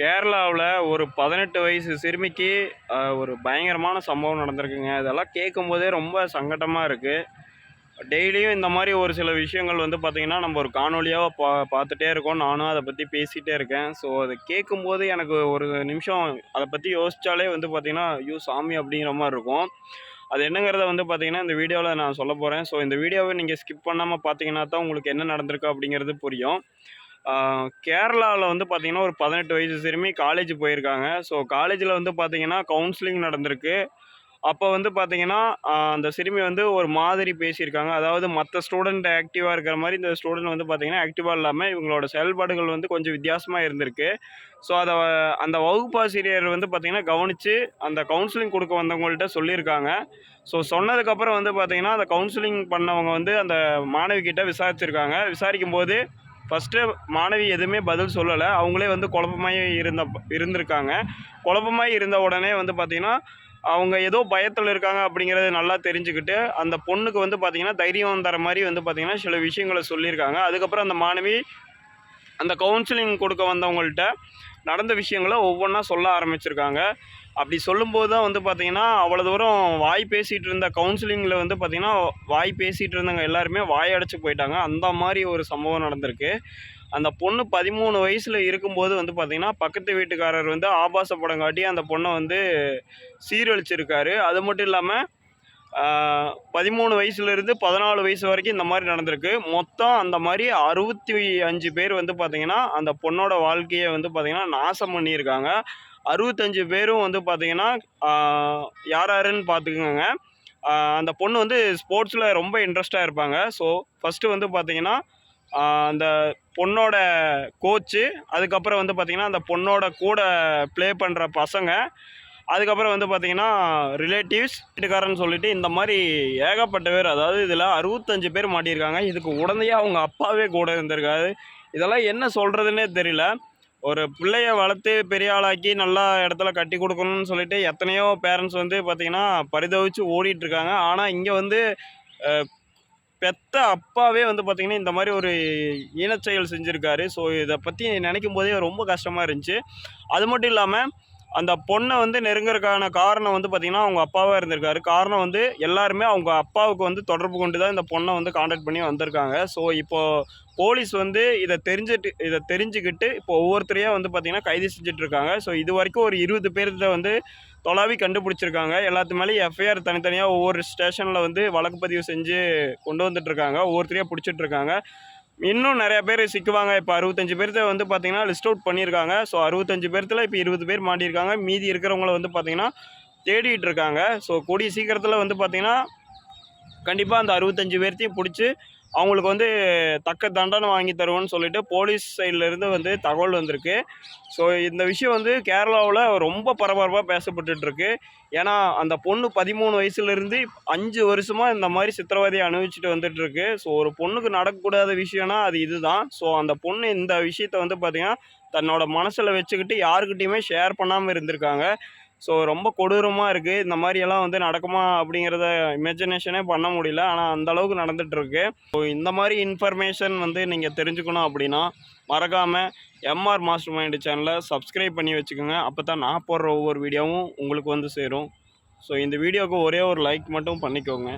கேரளாவில் ஒரு பதினெட்டு வயசு சிறுமிக்கு ஒரு பயங்கரமான சம்பவம் நடந்திருக்குங்க. இதெல்லாம் கேட்கும்போதே ரொம்ப சங்கடமாக இருக்குது டெய்லியும் இந்த மாதிரி ஒரு சில விஷயங்கள் வந்து பார்த்திங்கன்னா நம்ம ஒரு காணொலியாக பா பார்த்துட்டே இருக்கோம். நானும் அதை பற்றி பேசிகிட்டே இருக்கேன். ஸோ அதை கேட்கும்போது எனக்கு ஒரு நிமிஷம் அதை பற்றி யோசித்தாலே வந்து பார்த்திங்கன்னா ஐயோ சாமி அப்படிங்கிற மாதிரி இருக்கும். அது என்னங்கிறத வந்து பார்த்திங்கன்னா இந்த வீடியோவில் நான் சொல்ல போகிறேன் ஸோ இந்த வீடியோவை நீங்கள் ஸ்கிப் பண்ணாமல் பார்த்தீங்கன்னா தான் உங்களுக்கு என்ன நடந்திருக்கு அப்படிங்கிறது புரியும். கேரளாவில் வந்து பார்த்திங்கன்னா ஒரு பதினெட்டு வயசு சிறுமி காலேஜ் போயிருக்காங்க. ஸோ காலேஜில் வந்து பார்த்திங்கன்னா கவுன்சிலிங் நடந்திருக்கு. அப்போ வந்து பார்த்திங்கன்னா அந்த சிறுமி வந்து ஒரு மாதிரி பேசியிருக்காங்க. அதாவது மற்ற ஸ்டூடெண்ட் ஆக்டிவாக இருக்கிற மாதிரி இந்த ஸ்டூடெண்ட் வந்து பார்த்திங்கன்னா ஆக்டிவாக இல்லாமல் இவங்களோட செயல்பாடுகள் வந்து கொஞ்சம் வித்தியாசமாக இருந்திருக்கு. ஸோ அதை அந்த வகுப்பாசிரியர் வந்து பார்த்திங்கன்னா கவனித்து அந்த கவுன்சிலிங் கொடுக்க வந்தவங்கள்ட்ட சொல்லியிருக்காங்க. ஸோ சொன்னதுக்கப்புறம் வந்து பார்த்திங்கன்னா அந்த கவுன்சிலிங் பண்ணவங்க வந்து அந்த மாணவிக்கிட்ட விசாரிச்சிருக்காங்க. விசாரிக்கும் போது ஃபஸ்ட்டு மாணவி எதுவுமே பதில் சொல்லலை. அவங்களே வந்து குழப்பமாய் இருந்த இருந்திருக்காங்க. குழப்பமாக இருந்த உடனே வந்து பார்த்திங்கன்னா அவங்க ஏதோ பயத்தில் இருக்காங்க அப்படிங்கிறது நல்லா தெரிஞ்சுக்கிட்டு அந்த பொண்ணுக்கு வந்து பார்த்திங்கன்னா தைரியம் தர மாதிரி வந்து பார்த்திங்கன்னா சில விஷயங்களை சொல்லியிருக்காங்க. அதுக்கப்புறம் அந்த மாணவி அந்த கவுன்சிலிங் கொடுக்க வந்தவங்கள்ட்ட நடந்த விஷயங்களை ஒவ்வொன்றா சொல்ல ஆரம்பிச்சிருக்காங்க. அப்படி சொல்லும்போது தான் வந்து பார்த்திங்கன்னா அவ்வளோ தூரம் வாய் பேசிகிட்டு இருந்த கவுன்சிலிங்கில் வந்து பார்த்திங்கன்னா வாய் பேசிகிட்டு இருந்தவங்க எல்லாருமே வாய் அடைச்சி போயிட்டாங்க. அந்த மாதிரி ஒரு சம்பவம் நடந்திருக்கு. அந்த பொண்ணு பதிமூணு வயசில் இருக்கும்போது வந்து பார்த்திங்கன்னா பக்கத்து வீட்டுக்காரர் வந்து ஆபாச படம் காட்டி அந்த பொண்ணை வந்து சீரழிச்சிருக்காரு. அது மட்டும் இல்லாமல் பதிமூணு வயசுலேருந்து பதினாலு வயசு வரைக்கும் இந்த மாதிரி நடந்திருக்கு. மொத்தம் அந்த மாதிரி அறுபத்தி அஞ்சு பேர் வந்து பார்த்திங்கன்னா அந்த பொண்ணோட வாழ்க்கையை வந்து பார்த்திங்கன்னா நாசம் பண்ணியிருக்காங்க. அறுபத்தஞ்சு பேரும் வந்து பார்த்திங்கன்னா யார் யாருன்னு பார்த்துக்கோங்க அந்த பொண்ணு வந்து ஸ்போர்ட்ஸில் ரொம்ப இன்ட்ரெஸ்டாக இருப்பாங்க. ஸோ ஃபஸ்ட்டு வந்து பார்த்திங்கன்னா அந்த பொண்ணோட கோச்சு அதுக்கப்புறம் வந்து பார்த்திங்கன்னா அந்த பொண்ணோட கூட ப்ளே பண்ணுற பசங்க அதுக்கப்புறம் வந்து பார்த்திங்கன்னா ரிலேட்டிவ்ஸ் வீட்டுக்காரன்னு சொல்லிட்டு இந்த மாதிரி ஏகப்பட்ட பேர் அதாவது இதில் அறுபத்தஞ்சு பேர் மாட்டியிருக்காங்க. இதுக்கு உடனே அவங்க அப்பாவே கூட இருந்திருக்காரு. இதெல்லாம் என்ன சொல்கிறதுனே தெரியல. ஒரு பிள்ளைய வளர்த்து பெரிய ஆளாக்கி நல்லா இடத்துல கட்டி கொடுக்கணும்னு சொல்லிட்டு எத்தனையோ பேரண்ட்ஸ் வந்து பார்த்திங்கன்னா பரிதவிச்சு ஓடிட்டு இருக்காங்க. ஆனால் இங்கே வந்து பெத்த அப்பாவே வந்து பார்த்திங்கன்னா இந்த மாதிரி ஒரு ஈனச்செயல் செஞ்சுருக்காரு. ஸோ இதை பற்றி நினைக்கும் போதே ரொம்ப கஷ்டமாக இருந்துச்சு. அது மட்டும் இல்லாமல் அந்த பொண்ணை வந்து நெருங்குறதுக்கான காரணம் வந்து பார்த்திங்கன்னா அவங்க அப்பாவாக இருந்திருக்காரு. காரணம் வந்து எல்லாருமே அவங்க அப்பாவுக்கு வந்து தொடர்பு கொண்டு தான் இந்த பொண்ணை வந்து காண்டாக்ட் பண்ணி வந்திருக்காங்க. ஸோ இப்போது போலீஸ் வந்து இதை தெரிஞ்சுட்டு இதை தெரிஞ்சுக்கிட்டு இப்போ ஒவ்வொருத்தரையும் வந்து பார்த்திங்கன்னா கைது செஞ்சுட்டு இருக்காங்க ஸோ இது வரைக்கும் ஒரு இருபது பேர்த்த வந்து தொலாவி கண்டுபிடிச்சிருக்காங்க. எல்லாத்து மேலேயும் எஃப்ஐஆர் தனித்தனியாக ஒவ்வொரு ஸ்டேஷனில் வந்து வழக்கு பதிவு செஞ்சு கொண்டு வந்துட்டுருக்காங்க ஒவ்வொருத்தரையாக பிடிச்சிட்டு இருக்காங்க இன்னும் நிறைய பேர் சிக்குவாங்க. இப்போ அறுபத்தஞ்சு பேர்த்த வந்து பார்த்தீங்கன்னா லிஸ்ட் அவுட் பண்ணியிருக்காங்க. ஸோ அறுபத்தஞ்சு பேர்த்தில் இப்போ இருபது பேர் மாட்டியிருக்காங்க. மீதி இருக்கிறவங்கள வந்து பார்த்தீங்கன்னா தேடிட்டு இருக்காங்க. ஸோ கூடிய சீக்கிரத்தில் வந்து பார்த்தீங்கன்னா கண்டிப்பாக அந்த அறுபத்தஞ்சு பேர்த்தையும் பிடிச்சி அவங்களுக்கு வந்து தக்க தண்டனை வாங்கி தருவோன்னு சொல்லிட்டு போலீஸ் சைட்லேருந்து வந்து தகவல் வந்திருக்கு. ஸோ இந்த விஷயம் வந்து கேரளாவில் ரொம்ப பரபரப்பாக பேசப்பட்டுருக்கு ஏன்னா அந்த பொண்ணு பதிமூணு வயசுலேருந்து அஞ்சு வருஷமாக இந்த மாதிரி சித்திரவதையை அனுபவிச்சுட்டு வந்துட்டுருக்கு ஸோ ஒரு பொண்ணுக்கு நடக்கக்கூடாத விஷயம்னா அது இதுதான். ஸோ அந்த பொண்ணு இந்த விஷயத்த வந்து பார்த்திங்கன்னா தன்னோட மனசில் வச்சுக்கிட்டு யாருக்கிட்டேயுமே ஷேர் பண்ணாமல் இருந்திருக்காங்க. ஸோ ரொம்ப கொடூரமாக இருக்குது இந்த மாதிரியெல்லாம் வந்து நடக்குமா அப்படிங்கிறத இமேஜினேஷனே பண்ண முடியல. ஆனால் அந்தளவுக்கு நடந்துகிட்ருக்கு ஸோ இந்த மாதிரி இன்ஃபர்மேஷன் வந்து நீங்கள் தெரிஞ்சுக்கணும் அப்படின்னா மறக்காமல் எம்ஆர் மாஸ்டர் மைண்டு சேனலை சப்ஸ்கிரைப் பண்ணி வச்சுக்கோங்க. அப்போ தான் நான் போடுற ஒவ்வொரு வீடியோவும் உங்களுக்கு வந்து சேரும். ஸோ இந்த வீடியோவுக்கு ஒரே ஒரு லைக் மட்டும் பண்ணிக்கோங்க.